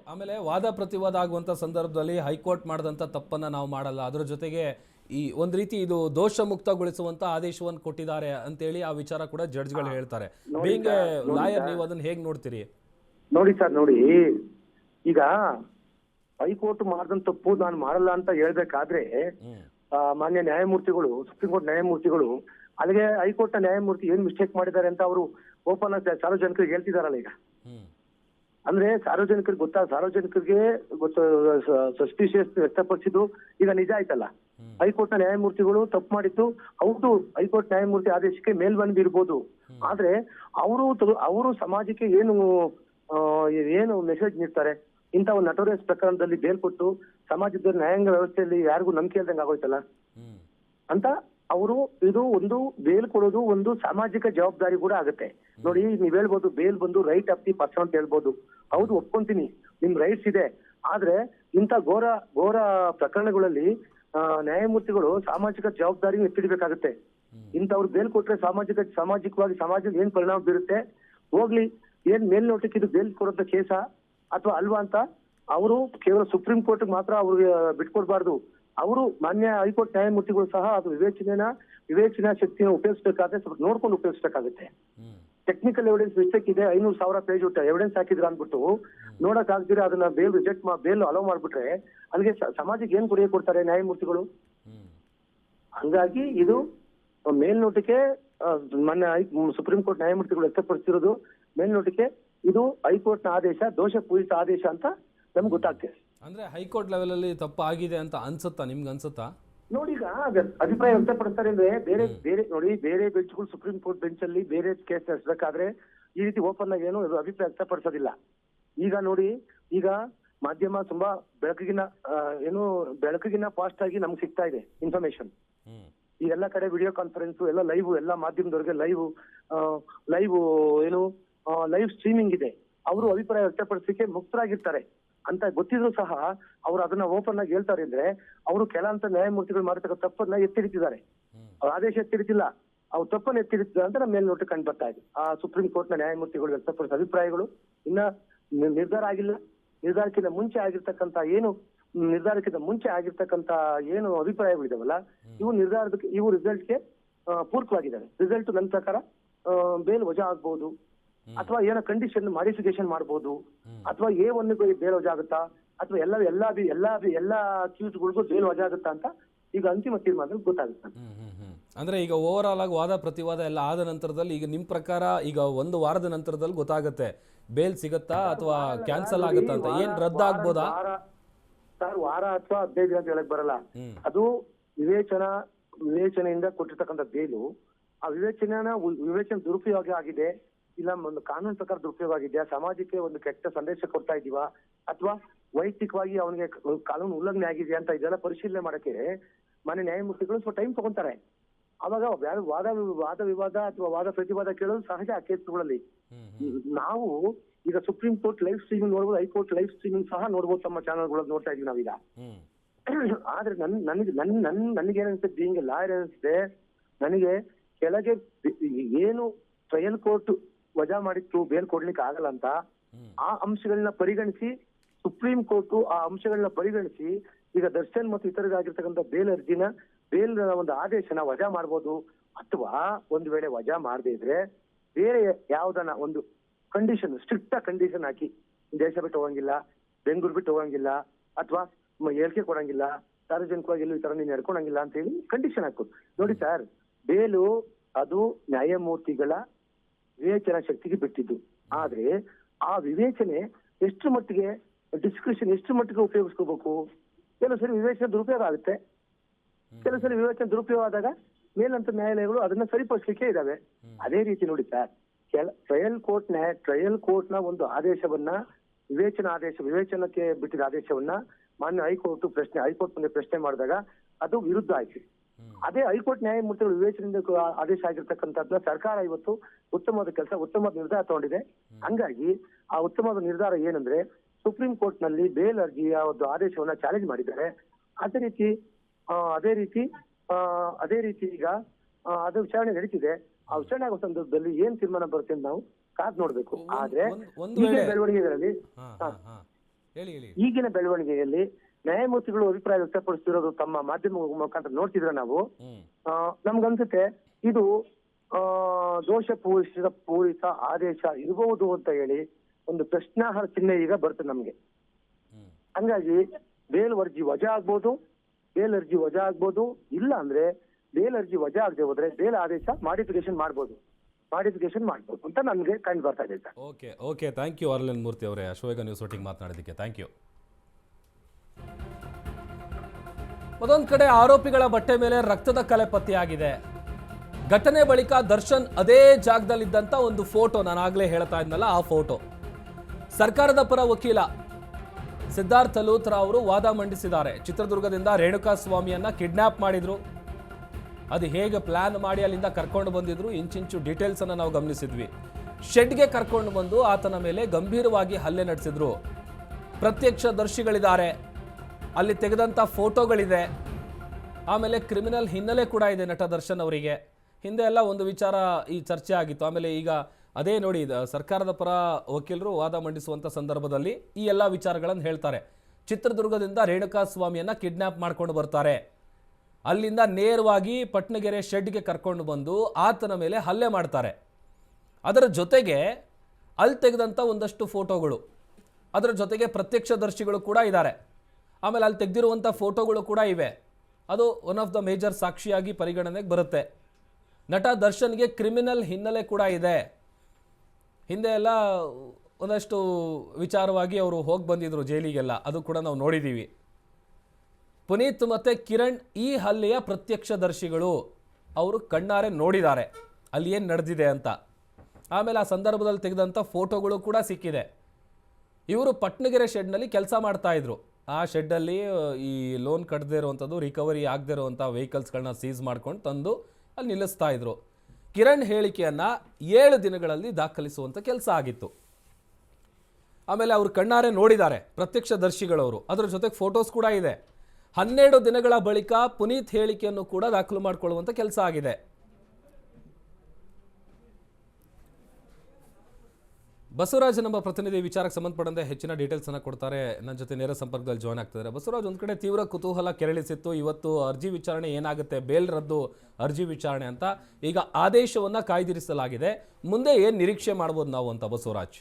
ಆಮೇಲೆ ವಾದ ಪ್ರತಿವಾದ ಆಗುವಂತ ಸಂದರ್ಭದಲ್ಲಿ ಹೈಕೋರ್ಟ್ ಮಾಡಿದಂತ ತಪ್ಪನ್ನ ನಾವು ಮಾಡಲ್ಲ. ಅದರ ಜೊತೆಗೆ ಈ ಒಂದ್ ರೀತಿ ಇದು ದೋಷ ಮುಕ್ತಗೊಳಿಸುವಂತ ಆದೇಶವನ್ನು ಕೊಟ್ಟಿದ್ದಾರೆ ಅಂತೇಳಿ ಆ ವಿಚಾರ ಕೂಡ ಜಡ್ಜ್ಗಳು ಹೇಳ್ತಾರೆ. ಲಾಯರ್ ನೀವು ಅದನ್ನ ಹೇಗ್ ನೋಡ್ತೀರಿ? ನೋಡಿ ಸರ್ ನೋಡಿ. ಈಗ ಹೈಕೋರ್ಟ್ ಮಾಡಿದಂತ ತಪ್ಪು ನಾನು ಮಾಡಲ್ಲ ಅಂತ ಹೇಳ್ಬೇಕಾದ್ರೆ ಮಾನ್ಯ ನ್ಯಾಯಮೂರ್ತಿಗಳು ಸುಪ್ರೀಂ ಕೋರ್ಟ್ ನ್ಯಾಯಮೂರ್ತಿಗಳು ಅಲ್ಲಿಗೆ ಹೈಕೋರ್ಟ್ನ ನ್ಯಾಯಮೂರ್ತಿ ಏನ್ ಮಿಸ್ಟೇಕ್ ಮಾಡಿದ್ದಾರೆ ಅಂತ ಅವರು ಓಪನ್ ಆಗಿ ಸಾರ್ವಜನಿಕರಿಗೆ ಹೇಳ್ತಿದಾರಲ್ಲ ಈಗ. ಅಂದ್ರೆ ಸಾರ್ವಜನಿಕರಿಗೆ ಗೊತ್ತಾ ಸಾರ್ವಜನಿಕರಿಗೆ ಗೊತ್ತ ಸಸ್ಪಿಷಿಯಸ್ ವ್ಯಕ್ತಪಡಿಸಿದ್ದು ಈಗ ನಿಜ ಆಯ್ತಲ್ಲ. ಹೈಕೋರ್ಟ್ನ ನ್ಯಾಯಮೂರ್ತಿಗಳು ತಪ್ಪು ಮಾಡಿದ್ದು ಹೌದು ಹೈಕೋರ್ಟ್ ನ್ಯಾಯಮೂರ್ತಿ ಆದೇಶಕ್ಕೆ ಮೇಲ್ಬಂದಿರ್ಬೋದು ಆದ್ರೆ ಅವರು ಅವರು ಸಮಾಜಕ್ಕೆ ಏನು ಏನು ಮೆಸೇಜ್ ನೀಡ್ತಾರೆ? ಇಂಥ ಒಂದು ನಟೋರಿಯಸ್ ಪ್ರಕರಣದಲ್ಲಿ ಬೇಲ್ ಕೊಟ್ಟು ಸಮಾಜದ ನ್ಯಾಯಾಂಗ ವ್ಯವಸ್ಥೆಯಲ್ಲಿ ಯಾರಿಗೂ ನಂಬಿಕೆ ಇಲ್ದಂಗೆ ಆಗೋಯ್ತಲ್ಲ? ಅಂತ ಅವರು ಇದು ಒಂದು ಬೇಲ್ ಕೊಡೋದು ಒಂದು ಸಾಮಾಜಿಕ ಜವಾಬ್ದಾರಿ ಕೂಡ ಆಗುತ್ತೆ. ನೋಡಿ ನೀವ್ ಹೇಳ್ಬೋದು ಬೇಲ್ ಬಂದು ರೈಟ್ ಆಫ್ ದಿ ಪರ್ಸನ್ ಅಂತ ಹೇಳ್ಬೋದು. ಹೌದು ಒಪ್ಕೊಂತೀನಿ. ನಿಮ್ ರೈಟ್ಸ್ ಇದೆ. ಆದ್ರೆ ಇಂಥ ಘೋರ ಘೋರ ಪ್ರಕರಣಗಳಲ್ಲಿ ನ್ಯಾಯಮೂರ್ತಿಗಳು ಸಾಮಾಜಿಕ ಜವಾಬ್ದಾರಿ ಎತ್ತಿಡಬೇಕಾಗುತ್ತೆ. ಇಂಥವ್ರು ಬೇಲ್ ಕೊಟ್ರೆ ಸಾಮಾಜಿಕ ಸಾಮಾಜಿಕವಾಗಿ ಸಮಾಜದ ಏನ್ ಪರಿಣಾಮ ಬೀರುತ್ತೆ? ಹೋಗ್ಲಿ ಏನ್ ಮೇಲ್ನೋಟಕ್ಕೆ ಇದು ಬೇಲ್ ಕೊಡೋದ ಕೇಸ ಅಥವಾ ಅಲ್ವಾ ಅಂತ ಅವರು ಕೇವಲ ಸುಪ್ರೀಂ ಕೋರ್ಟ್ ಮಾತ್ರ ಅವ್ರಿಗೆ ಬಿಟ್ಕೊಡ್ಬಾರ್ದು. ಅವರು ಮಾನ್ಯ ಹೈಕೋರ್ಟ್ ನ್ಯಾಯಮೂರ್ತಿಗಳು ಸಹ ಅದು ವಿವೇಚನೆನ ವಿವೇಚನಾ ಶಕ್ತಿಯನ್ನು ಉಪಯೋಗಿಸಬೇಕಾದ್ರೆ ಸ್ವಲ್ಪ ನೋಡ್ಕೊಂಡು ಉಪಯೋಗಿಸಬೇಕಾಗುತ್ತೆ. ಟೆಕ್ನಿಕಲ್ ಎವಿಡೆನ್ಸ್ ಮಿಸ್ಟೇಕ್ ಇದೆ ಐನೂರು ಸಾವಿರ ಪೇಜ್ ಉಟ್ಟ ಎವಿಡೆನ್ಸ್ ಹಾಕಿದ್ರ ಅಂದ್ಬಿಟ್ಟು ನೋಡಕ್ ಆಗ್ದಿರ ಅದನ್ನ ಬೇಲ್ ರಿಜೆಕ್ಟ್ ಮಾ ಬೇಲ್ ಅಲೋ ಮಾಡ್ಬಿಟ್ರೆ ಅಲ್ಲಿಗೆ ಸಮಾಜಕ್ಕೆ ಏನ್ ಕೊಡುಗೆ ಕೊಡ್ತಾರೆ ನ್ಯಾಯಮೂರ್ತಿಗಳು? ಹಂಗಾಗಿ ಇದು ಮೇಲ್ನೋಟಕ್ಕೆ ಮೊನ್ನೆ ಸುಪ್ರೀಂ ಕೋರ್ಟ್ ನ್ಯಾಯಮೂರ್ತಿಗಳು ವ್ಯಕ್ತಪಡಿಸಿರೋದು ಮೇಲ್ನೋಟಕ್ಕೆ ಇದು ಹೈಕೋರ್ಟ್ನ ಆದೇಶ ದೋಷ ಪೂರಿತ ಆದೇಶ ಅಂತ ನಮ್ಗೆ ಗೊತ್ತಾಗ್ತದೆ. ಅಂದ್ರೆ ಹೈಕೋರ್ಟ್ ಲೆವೆಲಲ್ಲಿ ತಪ್ಪು ಆಗಿದೆ ಅಂತ ಅನ್ಸುತ್ತಾ ನಿಮ್ಗೆ ಅನ್ಸುತ್ತಾ? ನೋಡಿ ಈಗ ಅಭಿಪ್ರಾಯ ವ್ಯಕ್ತಪಡಿಸ್ತಾರೆ ಅಂದ್ರೆ ಬೇರೆ ಬೇರೆ ನೋಡಿ ಬೇರೆ ಬೆಂಚ್ಗಳು ಸುಪ್ರೀಂ ಕೋರ್ಟ್ ಬೆಂಚ್ ಅಲ್ಲಿ ಬೇರೆ ಕೇಸ್ ನಡೆಸಬೇಕಾದ್ರೆ ಈ ರೀತಿ ಓಪನ್ ಆಗಿ ಏನು ಅಭಿಪ್ರಾಯ ವ್ಯಕ್ತಪಡಿಸೋದಿಲ್ಲ. ಈಗ ನೋಡಿ ಈಗ ಮಾಧ್ಯಮ ತುಂಬಾ ಬೆಳಕಿಗಿನ ಏನು ಬೆಳಕಿಗಿನ ಫಾಸ್ಟ್ ಆಗಿ ನಮ್ಗೆ ಸಿಗ್ತಾ ಇದೆ ಇನ್ಫಾರ್ಮೇಶನ್ ಈ ಎಲ್ಲ ಕಡೆ ವಿಡಿಯೋ ಕಾನ್ಫರೆನ್ಸ್ ಎಲ್ಲ ಲೈವ್ ಎಲ್ಲ ಮಾಧ್ಯಮದವರಿಗೆ ಲೈವ್ ಲೈವ್ ಏನು ಲೈವ್ ಸ್ಟ್ರೀಮಿಂಗ್ ಇದೆ. ಅವರು ಅಭಿಪ್ರಾಯ ವ್ಯಕ್ತಪಡಿಸಲಿಕ್ಕೆ ಮುಕ್ತರಾಗಿರ್ತಾರೆ. ಅಂತ ಗೊತ್ತಿದ್ರು ಸಹ ಅವರು ಅದನ್ನ ಓಪನ್ ಆಗಿ ಹೇಳ್ತಾರೆ ಅಂದ್ರೆ ಅವರು ಕೆಲವಂತ ನ್ಯಾಯಮೂರ್ತಿಗಳು ಮಾಡತಕ್ಕ ತಪ್ಪನ್ನ ಎತ್ತಿಡ್ತಿದ್ದಾರೆ ಅವ್ರ ಆದೇಶ ಎತ್ತಿಡ್ತಿಲ್ಲ ಅವ್ರು ತಪ್ಪನ್ನು ಎತ್ತಿಡ್ತಿದ್ದಾರೆ ಅಂತ ನಮ್ಮ ಮೇಲ್ನೋಟ ಕಂಡು ಬರ್ತಾ ಇದೆ. ಆ ಸುಪ್ರೀಂ ಕೋರ್ಟ್ನ ನ್ಯಾಯಮೂರ್ತಿಗಳು ವ್ಯಕ್ತಪಡಿಸಿದ ಅಭಿಪ್ರಾಯಗಳು ಇನ್ನ ನಿರ್ಧಾರ ಆಗಿಲ್ಲ. ನಿರ್ಧಾರಕ್ಕಿಂತ ಮುಂಚೆ ಆಗಿರ್ತಕ್ಕಂತ ಏನು ನಿರ್ಧಾರಕ್ಕಿಂತ ಮುಂಚೆ ಆಗಿರ್ತಕ್ಕಂತ ಏನು ಅಭಿಪ್ರಾಯಗಳಿದಾವಲ್ಲ ಇವು ನಿರ್ಧಾರದ ಇವು ರಿಸಲ್ಟ್ಗೆ ಪೂರ್ಕವಾಗಿದ್ದಾರೆ ರಿಸಲ್ಟ್ ನನ್ನ ಪ್ರಕಾರ ಬೇಲ್ ವಜಾ ಆಗ್ಬಹುದು ಅಥವಾ ಏನೋ ಕಂಡೀಷನ್ ಮಾಡಿಫಿಕೇಶನ್ ಮಾಡಬಹುದು ಅಥವಾ ಎ ಒನ್ ಬೇಲ್ ವಜಾ ಆಗುತ್ತಾ ಅಥವಾ ಎಲ್ಲ ಎಲ್ಲಾ ಎಲ್ಲಾ ಎಲ್ಲಾ ಅಕ್ಯೂಸ್ಗಳಿಗೂ ಬೇಲ್ ವಜಾ ಆಗುತ್ತಾ ಅಂತ ಈಗ ಅಂತಿಮ ತೀರ್ಮಾನ ಗೊತ್ತಾಗುತ್ತೆ. ಅಂದ್ರೆ ಈಗ ಓವರ್ ಆಲ್ ಆಗಿ ವಾದ ಪ್ರತಿವಾದ ಎಲ್ಲ ಆದ ನಂತರದಲ್ಲಿ ಈಗ ನಿಮ್ ಪ್ರಕಾರ ಈಗ ಒಂದು ವಾರದ ನಂತರದಲ್ಲಿ ಗೊತ್ತಾಗುತ್ತೆ. ಬೇಲ್ ಸಿಗತ್ತಾ ಅಥವಾ ಕ್ಯಾನ್ಸಲ್ ಆಗುತ್ತಾ ಅಂತ? ಏನ್ ರದ್ದಾಗ್ಬೋದಾ ಸರ್ ವಾರ ಅಥವಾ ಹದಿನೈದು ದಿನ ಅಂತ ಹೇಳಕ್ ಬರಲ್ಲ. ಅದು ವಿವೇಚನಾ ವಿವೇಚನೆಯಿಂದ ಕೊಟ್ಟಿರ್ತಕ್ಕಂಥ ಬೇಲು ಆ ವಿವೇಚನೆನ ಉ- ವಿವೇಚನೆ ದುರುಪಯೋಗ ಆಗಿದೆ. ಇಲ್ಲ ಒಂದು ಕಾನೂನು ಪ್ರಕಾರ ದುರುಪಯೋಗ ಆಗಿದೆಯಾ ಸಮಾಜಕ್ಕೆ ಒಂದು ಕೆಟ್ಟ ಸಂದೇಶ ಕೊಡ್ತಾ ಇದೀವಾ? ಅಥವಾ ವೈಯಕ್ತಿಕವಾಗಿ ಅವನಿಗೆ ಕಾನೂನು ಉಲ್ಲಂಘನೆ ಆಗಿದೆಯಾ ಅಂತ ಇದೆಲ್ಲ ಪರಿಶೀಲನೆ ಮಾಡಕ್ಕೆ ಮನೆ ನ್ಯಾಯಮೂರ್ತಿಗಳು ಸ್ವಲ್ಪ ಟೈಮ್ ತಗೊಂತಾರೆ ಅವಾಗ ವಾದ ವಾದ ವಿವಾದ ಅಥವಾ ವಾದ ಪ್ರತಿವಾದ ಕೇಳೋದು ಸಹಜ ಆ ಕೇಸ್ಗಳಲ್ಲಿ. ನಾವು ಈಗ ಸುಪ್ರೀಂ ಕೋರ್ಟ್ ಲೈವ್ ಸ್ಟ್ರೀಮಿಂಗ್ ನೋಡ್ಬೋದು ಹೈಕೋರ್ಟ್ ಲೈವ್ ಸ್ಟ್ರೀಮಿಂಗ್ ಸಹ ನೋಡ್ಬೋದು ತಮ್ಮ ಚಾನಲ್ಗಳಲ್ಲಿ ನೋಡ್ತಾ ಇದೀವಿ ನಾವೀಗ. ಆದ್ರೆ ನನ್ ನನಗೆ ನನ್ ನನ್ ನನಗೆ ಏನನ್ಸುತ್ತೆ ಬೀಂಗ್ ಲಾಯರ್ ಅನ್ಸುತ್ತೆ. ನನಗೆ ಕೆಳಗೆ ಏನು ಟ್ರಯಲ್ ಕೋರ್ಟ್ ವಜಾ ಮಾಡಿತ್ತು ಬೇಲ್ ಕೊಡ್ಲಿಕ್ಕೆ ಆಗಲ್ಲ ಅಂತ ಆ ಅಂಶಗಳನ್ನ ಪರಿಗಣಿಸಿ ಸುಪ್ರೀಂ ಕೋರ್ಟ್ ಆ ಅಂಶಗಳನ್ನ ಪರಿಗಣಿಸಿ ಈಗ ದರ್ಶನ್ ಮತ್ತು ಇತರರಾಗಿರ್ತಕ್ಕಂಥ ಬೇಲ್ ಅರ್ಜಿನ ಬೇಲ್ ಒಂದು ಆದೇಶನ ವಜಾ ಮಾಡ್ಬೋದು ಅಥವಾ ಒಂದು ವೇಳೆ ವಜಾ ಮಾಡದೇ ಇದ್ರೆ ಬೇರೆ ಯಾವ್ದನ್ನ ಒಂದು ಕಂಡೀಷನ್ ಸ್ಟ್ರಿಕ್ಟ್ ಕಂಡೀಷನ್ ಹಾಕಿ ದೇಶ ಬಿಟ್ಟು ಹೋಗಂಗಿಲ್ಲ ಬೆಂಗಳೂರು ಬಿಟ್ಟು ಹೋಗಂಗಿಲ್ಲ ಅಥವಾ ಹೇಳಿಕೆ ಕೊಡಂಗಿಲ್ಲ ಸಾರ್ವಜನಿಕವಾಗಿ ಎಲ್ಲೂ ಈ ತರ ನೀನು ನಡ್ಕೊಳಂಗಿಲ್ಲ ಅಂತ ಹೇಳಿ ಕಂಡೀಷನ್ ಹಾಕೋದು ನೋಡಿ ಸರ್ ಬೇಲು ಅದು ನ್ಯಾಯಮೂರ್ತಿಗಳ ವಿವೇಚನಾ ಶಕ್ತಿಗೆ ಬಿಟ್ಟಿದ್ದು. ಆದ್ರೆ ಆ ವಿವೇಚನೆ ಎಷ್ಟು ಮಟ್ಟಿಗೆ ಡಿಸ್ಕ್ರಿಷನ್ ಎಷ್ಟು ಮಟ್ಟಿಗೆ ಉಪಯೋಗಿಸ್ಕೋಬೇಕು? ಕೆಲವು ಸರಿ ವಿವೇಚನೆ ದುರುಪಯೋಗ ಆಗುತ್ತೆ. ಕೆಲವು ಸರಿ ವಿವೇಚನೆ ದುರುಪಯೋಗ ಆದಾಗ ಮೇಲಂತ ನ್ಯಾಯಾಲಯಗಳು ಅದನ್ನ ಸರಿಪಡಿಸ್ಲಿಕ್ಕೆ ಇದಾವೆ. ಅದೇ ರೀತಿ ನೋಡಿ ಸರ್ ಕೆಲ ಟ್ರಯಲ್ ಕೋರ್ಟ್ ನ್ಯಾಯ ಟ್ರಯಲ್ ಕೋರ್ಟ್ನ ಒಂದು ಆದೇಶವನ್ನ ವಿವೇಚನಾ ಆದೇಶ ವಿವೇಚನಕ್ಕೆ ಬಿಟ್ಟಿದ ಆದೇಶವನ್ನ ಮಾನ್ಯ ಹೈಕೋರ್ಟ್ ಪ್ರಶ್ನೆ ಹೈಕೋರ್ಟ್ ಮುಂದೆ ಪ್ರಶ್ನೆ ಮಾಡಿದಾಗ ಅದು ವಿರುದ್ಧ ಆಯ್ತು. ಅದೇ ಹೈಕೋರ್ಟ್ ನ್ಯಾಯಮೂರ್ತಿಗಳು ವಿವೇಚನೆಯಿಂದ ಆದೇಶ ಆಗಿರ್ತಕ್ಕಂಥದ್ದನ್ನ ಸರ್ಕಾರ ಇವತ್ತು ಉತ್ತಮವಾದ ಕೆಲಸ ಉತ್ತಮವಾದ ನಿರ್ಧಾರ ತಗೊಂಡಿದೆ. ಹಂಗಾಗಿ ಆ ಉತ್ತಮವಾದ ನಿರ್ಧಾರ ಏನಂದ್ರೆ ಸುಪ್ರೀಂ ಕೋರ್ಟ್ನಲ್ಲಿ ಬೇಲ್ ಅರ್ಜಿಯ ಒಂದು ಆದೇಶವನ್ನ ಚಾಲೆಂಜ್ ಮಾಡಿದ್ದಾರೆ. ಅದೇ ರೀತಿ ಅದೇ ರೀತಿ ಅದೇ ರೀತಿ ಈಗ ಅದು ವಿಚಾರಣೆ ನಡೀತಿದೆ. ಆ ವಿಚಾರಣೆ ಆಗುವ ಸಂದರ್ಭದಲ್ಲಿ ಏನ್ ತೀರ್ಮಾನ ಬರುತ್ತೆ ಅಂತ ನಾವು ಕಾದ್ ನೋಡ್ಬೇಕು. ಆದ್ರೆ ಈಗಿನ ಬೆಳವಣಿಗೆಗಳಲ್ಲಿ ಈಗಿನ ಬೆಳವಣಿಗೆಯಲ್ಲಿ ನ್ಯಾಯಮೂರ್ತಿಗಳು ಅಭಿಪ್ರಾಯ ವ್ಯಕ್ತಪಡಿಸ್ತಿರೋದು ತಮ್ಮ ಮಾಧ್ಯಮ ಮುಖಾಂತರ ನೋಡ್ತಿದ್ರೆ ನಾವು ನಮ್ಗನ್ಸುತ್ತೆ ಇದು ದೋಷ ಪೂರಿತ ಪೂರಿತ ಆದೇಶ ಇರಬಹುದು ಅಂತ ಹೇಳಿ ಒಂದು ಪ್ರಶ್ನಾರ್ಹ ಚಿಹ್ನೆ ಈಗ ಬರುತ್ತೆ ನಮ್ಗೆ. ಹಂಗಾಗಿ ಬೇಲ್ ಅರ್ಜಿ ವಜಾ ಆಗ್ಬೋದು ಬೇಲ್ ಅರ್ಜಿ ವಜಾ ಆಗ್ಬೋದು ಇಲ್ಲ ಅಂದ್ರೆ ಬೇಲ್ ಅರ್ಜಿ ವಜಾ ಆಗದೆ ಹೋದ್ರೆ ಬೇಲ್ ಆದೇಶ ಮಾಡಿಫಿಕೇಶನ್ ಮಾಡ್ಬೋದು. ಮಾಡಿಫಿಕೇಶನ್ ಮಾಡ್ಬೋದು ಅಂತ ನಮಗೆ ಕಂಡು ಬರ್ತಾ ಇದೆ sir. Okay okay thank you ಆರ್ಲೆನ್ Murthy ಅವರೇ ಅಶೋಕ ನ್ಯೂಸ್ ಒಟ್ಟಿಗೆ ಮಾತನಾಡೋದಕ್ಕೆ ಥ್ಯಾಂಕ್ ಯು. ಮತ್ತೊಂದು ಕಡೆ ಆರೋಪಿಗಳ ಬಟ್ಟೆ ಮೇಲೆ ರಕ್ತದ ಕಲೆ ಪತ್ತೆಯಾಗಿದೆ. ಘಟನೆ ಬಳಿಕ ದರ್ಶನ್ ಅದೇ ಜಾಗದಲ್ಲಿದ್ದಂಥ ಒಂದು ಫೋಟೋ ನಾನು ಆಗಲೇ ಹೇಳ್ತಾ ಇದ್ನಲ್ಲ, ಆ ಫೋಟೋ. ಸರ್ಕಾರದ ಪರ ವಕೀಲ ಸಿದ್ಧಾರ್ಥ ಲೂಥ್ರಾ ಅವರು ವಾದ ಮಂಡಿಸಿದ್ದಾರೆ. ಚಿತ್ರದುರ್ಗದಿಂದ ರೇಣುಕಾ ಸ್ವಾಮಿಯನ್ನ ಕಿಡ್ನಾಪ್ ಮಾಡಿದ್ರು. ಅದು ಹೇಗೆ ಪ್ಲಾನ್ ಮಾಡಿ ಅಲ್ಲಿಂದ ಕರ್ಕೊಂಡು ಬಂದಿದ್ರು, ಇಂಚಿಂಚು ಡೀಟೇಲ್ಸ್ ಅನ್ನ ನಾವು ಗಮನಿಸಿದ್ವಿ. ಶೆಡ್ಗೆ ಕರ್ಕೊಂಡು ಬಂದು ಆತನ ಮೇಲೆ ಗಂಭೀರವಾಗಿ ಹಲ್ಲೆ ನಡೆಸಿದ್ರು. ಪ್ರತ್ಯಕ್ಷ ದರ್ಶಿಗಳಿದ್ದಾರೆ. ಅಲ್ಲಿ ತೆಗೆದಂಥ ಫೋಟೋಗಳಿದೆ. ಆಮೇಲೆ ಕ್ರಿಮಿನಲ್ ಹಿನ್ನೆಲೆ ಕೂಡ ಇದೆ ನಟ ದರ್ಶನ್ ಅವರಿಗೆ. ಹಿಂದೆ ಎಲ್ಲ ಒಂದು ವಿಚಾರ ಈ ಚರ್ಚೆ ಆಗಿತ್ತು. ಆಮೇಲೆ ಈಗ ಅದೇ ನೋಡಿ ಸರ್ಕಾರದ ಪರ ವಕೀಲರು ವಾದ ಮಂಡಿಸುವಂಥ ಸಂದರ್ಭದಲ್ಲಿ ಈ ಎಲ್ಲ ವಿಚಾರಗಳನ್ನು ಹೇಳ್ತಾರೆ. ಚಿತ್ರದುರ್ಗದಿಂದ ರೇಣುಕಾ ಸ್ವಾಮಿಯನ್ನ ಕಿಡ್ನ್ಯಾಪ್ ಮಾಡ್ಕೊಂಡು ಬರ್ತಾರೆ. ಅಲ್ಲಿಂದ ನೇರವಾಗಿ ಪಟ್ನಗೆರೆ ಶೆಡ್ಗೆ ಕರ್ಕೊಂಡು ಬಂದು ಆತನ ಮೇಲೆ ಹಲ್ಲೆ ಮಾಡ್ತಾರೆ. ಅದರ ಜೊತೆಗೆ ಅಲ್ಲಿ ತೆಗೆದಂಥ ಒಂದಷ್ಟು ಫೋಟೋಗಳು, ಅದರ ಜೊತೆಗೆ ಪ್ರತ್ಯಕ್ಷದರ್ಶಿಗಳು ಕೂಡ ಇದ್ದಾರೆ. ಆಮೇಲೆ ಅಲ್ಲಿ ತೆಗೆದಿರುವಂಥ ಫೋಟೋಗಳು ಕೂಡ ಇವೆ. ಅದು ಒನ್ ಆಫ್ ದ ಮೇಜರ್ ಸಾಕ್ಷಿಯಾಗಿ ಪರಿಗಣನೆಗೆ ಬರುತ್ತೆ. ನಟ ದರ್ಶನ್ಗೆ ಕ್ರಿಮಿನಲ್ ಹಿನ್ನೆಲೆ ಕೂಡ ಇದೆ. ಹಿಂದೆ ಎಲ್ಲ ಒಂದಷ್ಟು ವಿಚಾರವಾಗಿ ಅವರು ಹೋಗಿ ಬಂದಿದ್ರು ಜೈಲಿಗೆಲ್ಲ. ಅದು ಕೂಡ ನಾವು ನೋಡಿದ್ದೀವಿ ಪುನೀತ್ ಮತ್ತು ಕಿರಣ್ ಈ ಹಲ್ಲೆಯ ಪ್ರತ್ಯಕ್ಷದರ್ಶಿಗಳು. ಅವರು ಕಣ್ಣಾರೆ ನೋಡಿದ್ದಾರೆ. ಅಲ್ಲಿ ಏನು ನಡೆದಿದೆ ಅಂತ. ಆಮೇಲೆ ಆ ಸಂದರ್ಭದಲ್ಲಿ ತೆಗೆದಂಥ ಫೋಟೋಗಳು ಕೂಡ ಸಿಕ್ಕಿದೆ. ಇವರು ಪಟ್ಟಣಗೆರೆ ಶೆಡ್ನಲ್ಲಿ ಕೆಲಸ ಮಾಡ್ತಾಯಿದ್ರು ಆ ಶೆಡ್ಡಲ್ಲಿ ಈ ಲೋನ್ ಕಟ್ಟದೇ ಇರುವಂಥದ್ದು, ರಿಕವರಿ ಆಗದೇ ಇರುವಂಥ ವೆಹಿಕಲ್ಸ್ಗಳನ್ನ ಸೀಸ್ ಮಾಡ್ಕೊಂಡು ತಂದು ಅಲ್ಲಿ ನಿಲ್ಲಿಸ್ತಾ ಇದ್ರು. ಕಿರಣ್ ಹೇಳಿಕೆಯನ್ನು ಏಳು ದಿನಗಳಲ್ಲಿ ದಾಖಲಿಸುವಂಥ ಕೆಲಸ ಆಗಿತ್ತು. ಆಮೇಲೆ ಅವರು ಕಣ್ಣಾರೆ ನೋಡಿದ್ದಾರೆ ಪ್ರತ್ಯಕ್ಷದರ್ಶಿಗಳವರು. ಅದರ ಜೊತೆಗೆ ಫೋಟೋಸ್ ಕೂಡ ಇದೆ. ಹನ್ನೆರಡು ದಿನಗಳ ಬಳಿಕ ಪುನೀತ್ ಹೇಳಿಕೆಯನ್ನು ಕೂಡ ದಾಖಲು ಮಾಡಿಕೊಳ್ಳುವಂಥ ಕೆಲಸ ಆಗಿದೆ. ಬಸವರಾಜ್ ನಮ್ಮ ಪ್ರತಿನಿಧಿ ವಿಚಾರಕ್ಕೆ ಸಂಬಂಧಪಟ್ಟಂತೆ ಹೆಚ್ಚಿನ ಡೀಟೇಲ್ಸ್ ಅನ್ನ ಕೊಡ್ತಾರೆ. ನನ್ನ ಜೊತೆ ನೇರ ಸಂಪರ್ಕದಲ್ಲಿ ಜಾಯ್ನ್ ಆಗ್ತಿದ್ದಾರೆ. ಬಸವರಾಜ್, ಒಂದು ಕಡೆ ತೀವ್ರ ಕುತೂಹಲ ಕೆರಳಿಸಿತ್ತು. ಇವತ್ತು ಅರ್ಜಿ ವಿಚಾರಣೆ ಏನಾಗುತ್ತೆ? ಬೇಲ್ ರದ್ದು, ಅರ್ಜಿ ವಿಚಾರಣೆ ಅಂತ ಈಗ ಆದೇಶವನ್ನ ಕಾಯ್ದಿರಿಸಲಾಗಿದೆ. ಮುಂದೆ ಏನು ನಿರೀಕ್ಷೆ ಮಾಡ್ಬೋದು ನಾವು ಅಂತ ಬಸವರಾಜ್?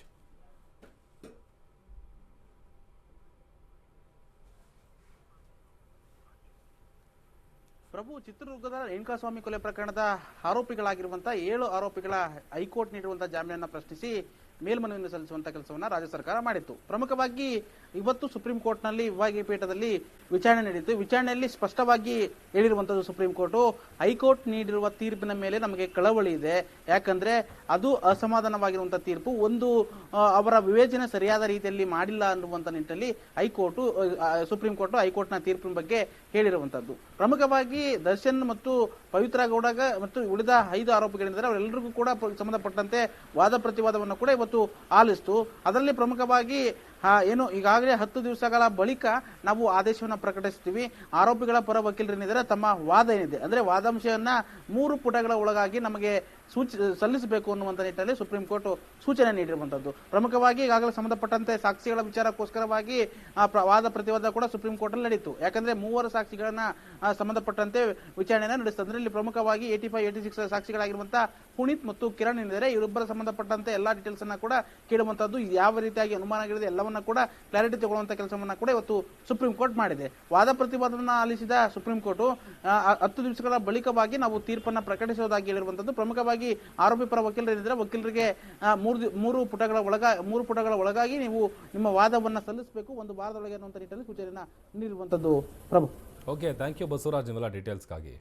ಪ್ರಭು, ಚಿತ್ರದುರ್ಗದ ರೇಣುಕಾಸ್ವಾಮಿ ಕೊಲೆ ಪ್ರಕರಣದ ಆರೋಪಿಗಳಾಗಿರುವಂತಹ ಏಳು ಆರೋಪಿಗಳ ಹೈಕೋರ್ಟ್ ನೀಡಿರುವಂತಹ ಜಾಮೀನನ್ನು ಪ್ರಶ್ನಿಸಿ ಮೇಲ್ಮನವಿಯನ್ನು ಸಲ್ಲಿಸುವಂತಹ ಕೆಲಸವನ್ನ ರಾಜ್ಯ ಸರ್ಕಾರ ಮಾಡಿತ್ತು. ಪ್ರಮುಖವಾಗಿ ಇವತ್ತು ಸುಪ್ರೀಂ ಕೋರ್ಟ್ನಲ್ಲಿ, ವಿಭಾಗೀಯ ಪೀಠದಲ್ಲಿ ವಿಚಾರಣೆ ನಡೆಯಿತು ವಿಚಾರಣೆಯಲ್ಲಿ ಸ್ಪಷ್ಟವಾಗಿ ಹೇಳಿರುವಂತದ್ದು ಸುಪ್ರೀಂ ಕೋರ್ಟ್, ಹೈಕೋರ್ಟ್ ನೀಡಿರುವ ತೀರ್ಪಿನ ಮೇಲೆ ನಮಗೆ ಕಳವಳಿ ಇದೆ. ಯಾಕಂದ್ರೆ ಅದು ಅಸಮಾಧಾನವಾಗಿರುವಂತಹ ತೀರ್ಪು. ಒಂದು ಅವರ ವಿವೇಚನೆ ಸರಿಯಾದ ರೀತಿಯಲ್ಲಿ ಮಾಡಿಲ್ಲ ಅನ್ನುವಂತ ನಿಟ್ಟಿನಲ್ಲಿ ಹೈಕೋರ್ಟ್ ಸುಪ್ರೀಂ ಕೋರ್ಟ್ ಹೈಕೋರ್ಟ್ನ ತೀರ್ಪಿನ ಬಗ್ಗೆ ಹೇಳಿರುವಂತದ್ದು. ಪ್ರಮುಖವಾಗಿ ದರ್ಶನ್ ಮತ್ತು ಪವಿತ್ರ ಗೌಡಗ ಮತ್ತು ಉಳಿದ ಐದು ಆರೋಪಿಗಳಿದ್ದಾರೆ. ಅವರೆಲ್ಲರಿಗೂ ಕೂಡ ಸಂಬಂಧಪಟ್ಟಂತೆ ವಾದ ಪ್ರತಿವಾದವನ್ನು ಕೂಡ ಇವತ್ತು ಆಲಿಸ್ತು ಅದರಲ್ಲಿ ಪ್ರಮುಖವಾಗಿ ಏನು, ಈಗಾಗಲೇ ಹತ್ತು ದಿವಸಗಳ ಬಳಿಕ ನಾವು ಆದೇಶವನ್ನು ಪ್ರಕಟಿಸ್ತೀವಿ. ಆರೋಪಿಗಳ ಪರ ವಕೀಲರೇನಿದ್ದಾರೆ ತಮ್ಮ ವಾದ ಏನಿದೆ? ಅಂದ್ರೆ ವಾದಾಂಶವನ್ನ ಮೂರು ಪುಟಗಳ ಒಳಗಾಗಿ ನಮಗೆ ಸೂಚ, ಸಲ್ಲಿಸಬೇಕು ಅನ್ನುವಂತ ನಿಟ್ಟಿನಲ್ಲಿ ಸುಪ್ರೀಂ ಕೋರ್ಟ್ ಸೂಚನೆ ನೀಡಿರುವಂತದ್ದು. ಪ್ರಮುಖವಾಗಿ ಈಗಾಗಲೇ ಸಂಬಂಧಪಟ್ಟಂತೆ ಸಾಕ್ಷಿಗಳ ವಿಚಾರಕ್ಕೋಸ್ಕರವಾಗಿ ವಾದ ಪ್ರತಿವಾದ ಕೂಡ ಸುಪ್ರೀಂ ಕೋರ್ಟ್ ಅಲ್ಲಿ ನಡೀತು. ಯಾಕಂದ್ರೆ ಮೂವರು ಸಾಕ್ಷಿಗಳನ್ನ ಸಂಬಂಧಪಟ್ಟಂತೆ ವಿಚಾರಣೆಯನ್ನು ನಡೆಸ್ತದೆ ಅಂದ್ರೆ ಇಲ್ಲಿ ಪ್ರಮುಖವಾಗಿ ಏಟಿ ಫೈವ್ ಏಟಿ ಸಿಕ್ಸ್ ಸಾಕ್ಷಿಗಳಾಗಿರುವಂತಹ ಪುನೀತ್ ಮತ್ತು ಕಿರಣ್ ಏನಿದ್ದಾರೆ, ಇವರಿಬ್ಬರ ಸಂಬಂಧಪಟ್ಟಂತೆ ಎಲ್ಲಾ ಡೀಟೇಲ್ಸ್ ಅನ್ನ ಕೂಡ ಕೇಳುವಂತದ್ದು. ಯಾವ ರೀತಿಯಾಗಿ ಅನುಮಾನಗಳಿದೆ ಎಲ್ಲವನ್ನ ಕೂಡ ಕ್ಲಾರಿಟಿ ತಗೊಳ್ಳುವಂಥ ಕೆಲಸವನ್ನು ಕೂಡ ಇವತ್ತು ಸುಪ್ರೀಂ ಕೋರ್ಟ್ ಮಾಡಿದೆ. ವಾದ ಪ್ರತಿವಾದವನ್ನ ಆಲಿಸಿದ ಸುಪ್ರೀಂ ಕೋರ್ಟ್ ಹತ್ತು ದಿವಸಗಳ ಬಳಿಕವಾಗಿ ನಾವು ತೀರ್ಪನ್ನ ಪ್ರಕಟಿಸುವುದಾಗಿ ಹೇಳಿರುವಂತದ್ದು. ಪ್ರಮುಖವಾಗಿ ಆರೋಪಿ ಪರ ವಕೀಲರಿದ್ದರೆ ವಕೀಲರಿಗೆ ಮೂರು ಮೂರು ಪುಟಗಳ ಒಳಗ, ಮೂರು ಪುಟಗಳ ಒಳಗಾಗಿ ನೀವು ನಿಮ್ಮ ವಾದವನ್ನ ಸಲ್ಲಿಸಬೇಕು, ಒಂದು ವಾರದೊಳಗೆ ಅನ್ನುವಂತ ನಿಟ್ಟಿನಲ್ಲಿ ಸೂಚನೆಯನ್ನು ನೀಡಿರುವಂಥದ್ದು Prabhu. Okay thank you Basavaraj. ನಿಮ್ಮೆಲ್ಲ ಡೀಟೇಲ್ಸ್ಗಾಗಿ